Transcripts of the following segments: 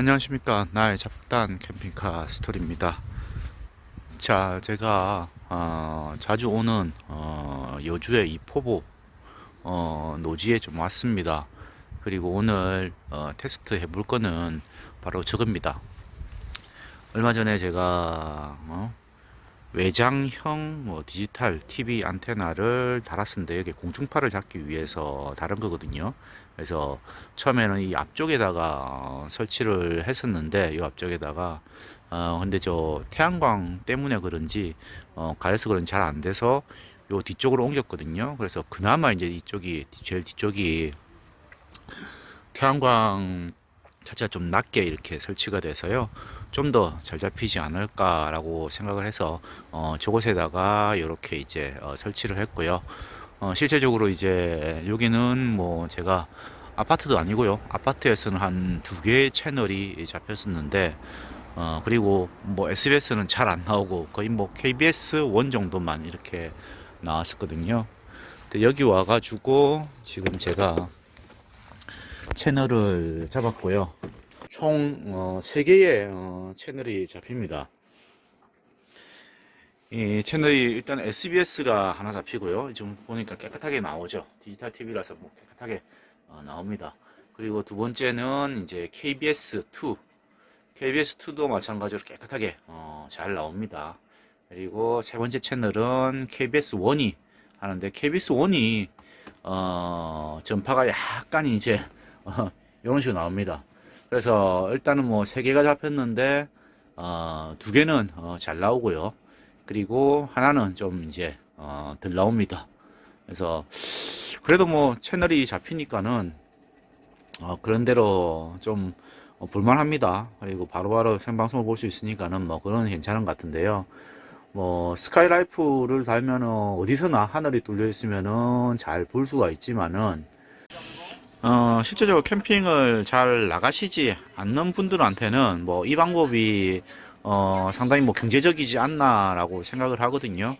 안녕하십니까. 나의 잡단 캠핑카 스토리입니다. 자 제가 어, 자주 오는 어, 여주의 이포보 어, 노지에 좀 왔습니다. 그리고 오늘 어, 테스트 해볼 거는 바로 저겁니다. 얼마 전에 제가 어, 외장형 뭐 디지털 TV 안테나를 달았는데 여기 공중파를 잡기 위해서 다른 거거든요. 그래서 처음에는 이 앞쪽에다가 어, 설치를 했었는데 이 앞쪽에다가 어 근데 저 태양광 때문에 그런지 어 가려서 그런지 잘 안 돼서 요 뒤쪽으로 옮겼거든요. 그래서 그나마 이제 이쪽이 제일 뒤쪽이 태양광 자체가 좀 낮게 이렇게 설치가 돼서요. 좀 더 잘 잡히지 않을까라고 생각을 해서 어, 저곳에다가 이렇게 이제 어, 설치를 했고요. 어, 실제적으로 이제 여기는 뭐 제가 아파트도 아니고요. 아파트에서는 한 두 개의 채널이 잡혔었는데 어, 그리고 뭐 SBS는 잘 안 나오고 거의 뭐 KBS 원 정도만 이렇게 나왔었거든요. 근데 여기 와가지고 지금 제가 채널을 잡았고요. 총 어, 3개의 어, 채널이 잡힙니다. 이 채널이 일단 SBS가 하나 잡히고요. 지금 보니까 깨끗하게 나오죠. 디지털 TV라서 뭐 깨끗하게 어, 나옵니다. 그리고 두 번째는 이제 KBS2. KBS2도 마찬가지로 깨끗하게 어, 잘 나옵니다. 그리고 세 번째 채널은 KBS1이 하는데 KBS1이 어, 전파가 약간 이제 어, 이런 식으로 나옵니다. 그래서 일단은 뭐 세 개가 잡혔는데 어, 두 개는 어, 잘 나오고요. 그리고 하나는 좀 이제 어, 덜 나옵니다. 그래서 그래도 뭐 채널이 잡히니까는 어, 그런 대로 좀 어, 볼만합니다. 그리고 바로바로 생방송을 볼 수 있으니까는 뭐 그건 괜찮은 것 같은데요. 뭐 스카이라이프를 달면은 어디서나 하늘이 뚫려 있으면은 잘 볼 수가 있지만은 어, 실제적으로 캠핑을 잘 나가시지 않는 분들한테는 뭐 이 방법이 어, 상당히 뭐 경제적이지 않나라고 생각을 하거든요.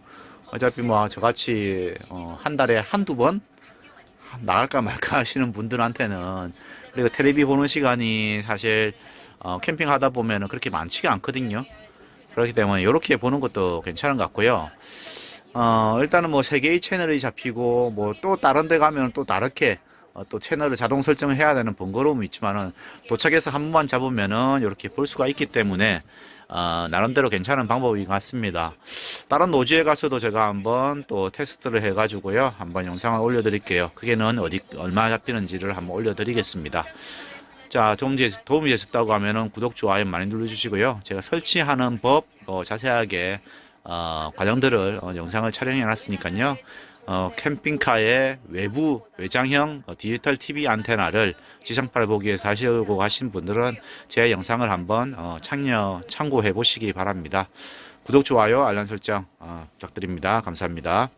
어차피 뭐 저같이 어, 한 달에 한두 번 나갈까 말까 하시는 분들한테는 그리고 텔레비 보는 시간이 사실 어, 캠핑 하다 보면은 그렇게 많지가 않거든요. 그렇기 때문에 이렇게 보는 것도 괜찮은 것 같고요. 어, 일단은 뭐 세 개의 채널이 잡히고 뭐 또 다른 데 가면 또 다르게 어, 또 채널을 자동 설정을 해야 되는 번거로움이 있지만은 도착해서 한 번만 잡으면은 이렇게 볼 수가 있기 때문에 어, 나름대로 괜찮은 방법인 것 같습니다. 다른 노지에 가서도 제가 한번 또 테스트를 해가지고요. 한번 영상을 올려드릴게요. 그게는 어디, 얼마 잡히는지를 한번 올려드리겠습니다. 자, 도움이, 도움이 되셨다고 하면은 구독, 좋아요 많이 눌러주시고요. 제가 설치하는 법, 어, 자세하게, 어, 과정들을, 어, 영상을 촬영해 놨으니까요. 어, 캠핑카의 외부 외장형 어, 디지털 TV 안테나를 지상파를 보기 위해서 하시려고 하신 분들은 제 영상을 한번 어, 참여 참고해 보시기 바랍니다. 구독, 좋아요, 알람 설정 어, 부탁드립니다. 감사합니다.